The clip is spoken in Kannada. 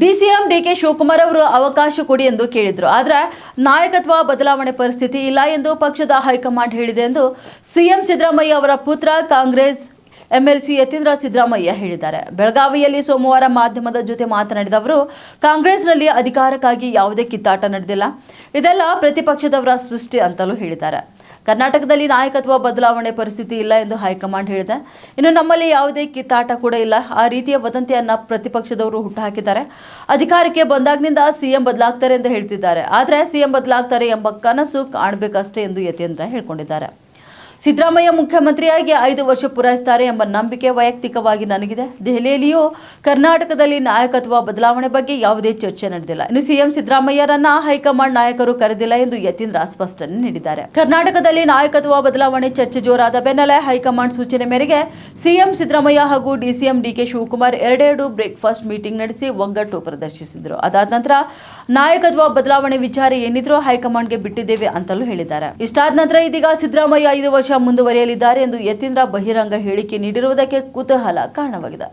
ಡಿಸಿಎಂ ಡಿಕೆ ಶಿವಕುಮಾರ್ ಅವರು ಅವಕಾಶ ಕೊಡಿ ಎಂದು ಕೇಳಿದರು. ಆದರೆ ನಾಯಕತ್ವ ಬದಲಾವಣೆ ಪರಿಸ್ಥಿತಿ ಇಲ್ಲ ಎಂದು ಪಕ್ಷದ ಹೈಕಮಾಂಡ್ ಹೇಳಿದೆ ಎಂದು ಸಿಎಂ ಸಿದ್ದರಾಮಯ್ಯ ಅವರ ಪುತ್ರ ಕಾಂಗ್ರೆಸ್ ಎಂಎಲ್ಸಿ ಯತೀಂದ್ರ ಸಿದ್ದರಾಮಯ್ಯ ಹೇಳಿದ್ದಾರೆ. ಬೆಳಗಾವಿಯಲ್ಲಿ ಸೋಮವಾರ ಮಾಧ್ಯಮದ ಜೊತೆ ಮಾತನಾಡಿದ ಅವರು, ಕಾಂಗ್ರೆಸ್ನಲ್ಲಿ ಅಧಿಕಾರಕ್ಕಾಗಿ ಯಾವುದೇ ಕಿತ್ತಾಟ ನಡೆದಿಲ್ಲ. ಇದೆಲ್ಲ ಪ್ರತಿಪಕ್ಷದವರ ಸೃಷ್ಟಿ ಅಂತಲೂ ಹೇಳಿದ್ದಾರೆ. ಕರ್ನಾಟಕದಲ್ಲಿ ನಾಯಕತ್ವ ಬದಲಾವಣೆ ಪರಿಸ್ಥಿತಿ ಇಲ್ಲ ಎಂದು ಹೈಕಮಾಂಡ್ ಹೇಳಿದೆ. ಇನ್ನು ನಮ್ಮಲ್ಲಿ ಯಾವುದೇ ಕಿತ್ತಾಟ ಕೂಡ ಇಲ್ಲ. ಆ ರೀತಿಯ ವದಂತಿಯನ್ನು ಪ್ರತಿಪಕ್ಷದವರು ಹುಟ್ಟುಹಾಕಿದ್ದಾರೆ. ಅಧಿಕಾರಕ್ಕೆ ಬಂದಾಗಿನಿಂದ ಸಿಎಂ ಬದಲಾಗ್ತಾರೆ ಎಂದು ಹೇಳ್ತಿದ್ದಾರೆ. ಆದರೆ ಸಿಎಂ ಬದಲಾಗ್ತಾರೆ ಎಂಬ ಕನಸು ಕಾಣಬೇಕಷ್ಟೇ ಎಂದು ಯತೀಂದ್ರ ಹೇಳ್ಕೊಂಡಿದ್ದಾರೆ. ಸಿದ್ದರಾಮಯ್ಯ ಮುಖ್ಯಮಂತ್ರಿಯಾಗಿ ಐದು ವರ್ಷ ಪೂರೈಸುತ್ತಾರೆ ಎಂಬ ನಂಬಿಕೆ ವೈಯಕ್ತಿಕವಾಗಿ ನನಗಿದೆ. ದೆಹಲಿಯಲ್ಲಿಯೂ ಕರ್ನಾಟಕದಲ್ಲಿ ನಾಯಕತ್ವ ಬದಲಾವಣೆ ಬಗ್ಗೆ ಯಾವುದೇ ಚರ್ಚೆ ನಡೆದಿಲ್ಲ. ಇನ್ನು ಸಿಎಂ ಸಿದ್ದರಾಮಯ್ಯರನ್ನ ಹೈಕಮಾಂಡ್ ನಾಯಕರು ಕರೆದಿಲ್ಲ ಎಂದು ಯತೀಂದ್ರ ಸ್ಪಷ್ಟನೆ ನೀಡಿದ್ದಾರೆ. ಕರ್ನಾಟಕದಲ್ಲಿ ನಾಯಕತ್ವ ಬದಲಾವಣೆ ಚರ್ಚೆ ಜೋರಾದ ಬೆನ್ನಲ್ಲೇ ಹೈಕಮಾಂಡ್ ಸೂಚನೆ ಮೇರೆಗೆ ಸಿಎಂ ಸಿದ್ದರಾಮಯ್ಯ ಹಾಗೂ ಡಿಸಿಎಂ ಡಿಕೆ ಶಿವಕುಮಾರ್ ಎರಡೆರಡು ಬ್ರೇಕ್ಫಾಸ್ಟ್ ಮೀಟಿಂಗ್ ನಡೆಸಿ ಒಗ್ಗಟ್ಟು ಪ್ರದರ್ಶಿಸಿದರು. ಅದಾದ ನಂತರ ನಾಯಕತ್ವ ಬದಲಾವಣೆ ವಿಚಾರ ಏನಿದ್ರೂ ಹೈಕಮಾಂಡ್ಗೆ ಬಿಟ್ಟಿದ್ದೇವೆ ಅಂತಲೂ ಹೇಳಿದ್ದಾರೆ. ಇಷ್ಟಾದ ನಂತರ ಇದೀಗ ಸಿದ್ದರಾಮಯ್ಯ ಐದು ವರ್ಷ ಮುಂದುವರಿಯಲಿದ್ದಾರೆ ಎಂದು ಯತೀಂದ್ರ ಬಹಿರಂಗ ಹೇಳಿಕೆ ನೀಡಿರುವುದಕ್ಕೆ ಕುತೂಹಲ ಕಾರಣವಾಗಿದೆ.